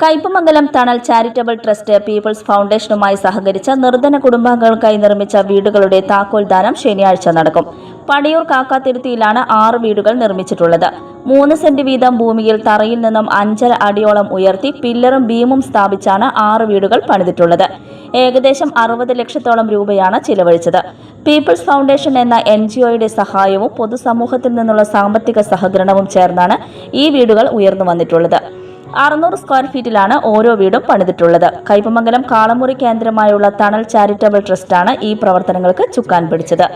കയ്പമംഗലം തണൽ charitable trust people's ഫൗണ്ടേഷനുമായി സഹകരിച്ച നിർധന കുടുംബാംഗങ്ങൾക്കായി നിർമ്മിച്ച വീടുകളുടെ താക്കോൽദാനം ശനിയാഴ്ച നടക്കും. പടിയൂർ കാക്കാത്തിരുത്തിയിലാണ് ആറ് വീടുകൾ നിർമ്മിച്ചിട്ടുള്ളത്. മൂന്ന് സെന്റ് വീതം ഭൂമിയിൽ തറയിൽ നിന്നും അഞ്ചര അടിയോളം ഉയർത്തി പില്ലറും ബീമും സ്ഥാപിച്ചാണ് ആറ് വീടുകൾ പണിതിട്ടുള്ളത്. ഏകദേശം അറുപത് ലക്ഷത്തോളം രൂപയാണ് ചിലവഴിച്ചത്. പീപ്പിൾസ് ഫൗണ്ടേഷൻ എന്ന എൻ ജി ഒയുടെ സഹായവും പൊതുസമൂഹത്തിൽ നിന്നുള്ള സാമ്പത്തിക സഹകരണവും ചേർന്നാണ് ഈ വീടുകൾ ഉയർന്നു വന്നിട്ടുള്ളത്. അറുന്നൂറ് സ്ക്വയർ ഫീറ്റിലാണ് ഓരോ വീടും പണിതിട്ടുള്ളത്. കൈപ്പമംഗലം കാളമുറി കേന്ദ്രമായുള്ള തണൽ ചാരിറ്റബിൾ ട്രസ്റ്റാണ് ഈ പ്രവർത്തനങ്ങൾക്ക് ചുക്കാൻ പിടിച്ചത്.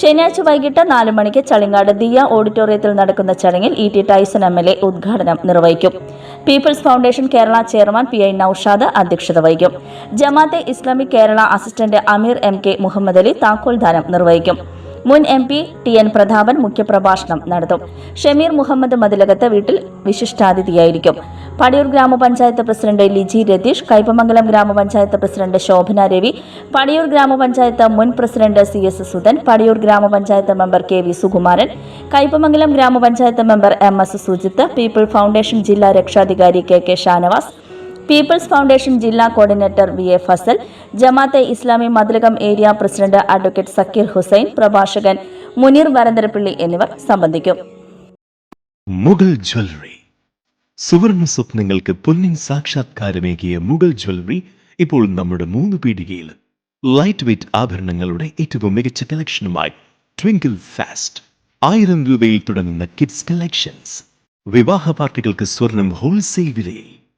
ശനിയാഴ്ച വൈകിട്ട് നാല് മണിക്ക് ചളിങ്ങാട് ദിയ ഓഡിറ്റോറിയത്തിൽ നടക്കുന്ന ചടങ്ങിൽ E T Tyson M L A ഉദ്ഘാടനം നിർവഹിക്കും. People's Foundation Kerala chairman P I Naushad അധ്യക്ഷത വഹിക്കും. ജമാഅത്തെ ഇസ്ലാമിക് കേരള അസിസ്റ്റന്റ് അമീർ എം കെ മുഹമ്മദ് അലി താക്കോൽദാനം നിർവഹിക്കും. മുൻ M P T N Prathapan മുഖ്യപ്രഭാഷണം നടത്തും. ഷമീർ മുഹമ്മദ് മതിലകത്ത് വീട്ടിൽ വിശിഷ്ടാതിഥിയായിരിക്കും. പടിയൂർ ഗ്രാമപഞ്ചായത്ത് പ്രസിഡന്റ് ലിജി രതീഷ് കൈപ്പമംഗലം ഗ്രാമപഞ്ചായത്ത് പ്രസിഡന്റ് ശോഭന രവി പടിയൂർ ഗ്രാമപഞ്ചായത്ത് മുൻ president C S Sudhan Padiyoor grama panchayat member K V Sukumaran Kaipamangalam grama panchayat member M S Sujith People Foundation ജില്ലാ രക്ഷാധികാരി K K Shanavas People's Foundation ജില്ലാ coordinator V A Fazal Jamaat-e Islami Mathilakam area president advocate Zakir Hussain പ്രഭാഷകൻ മുനീർ വരന്തരപ്പിള്ളി എന്നിവർ സംബന്ധിക്കും. Mughal jewellery. സുവർണ സ്വപ്നങ്ങൾക്ക് പൊന്നിൻ സാക്ഷാത്കാരമേകിയ Mughal jewellery ഇപ്പോൾ നമ്മുടെ മൂന്ന് പീടികയിൽ ലൈറ്റ് വെയ്റ്റ് ആഭരണങ്ങളുടെ ഏറ്റവും മികച്ച കളക്ഷനുമായി ട്വിങ്കിൾ ഫാസ്റ്റ് ആയിരം രൂപയിൽ തുടങ്ങുന്ന കിഡ്സ് കളക്ഷൻസ് വിവാഹ പാർട്ടികൾക്ക് സ്വർണം ഹോൾസെയിൽ വിലയിൽ.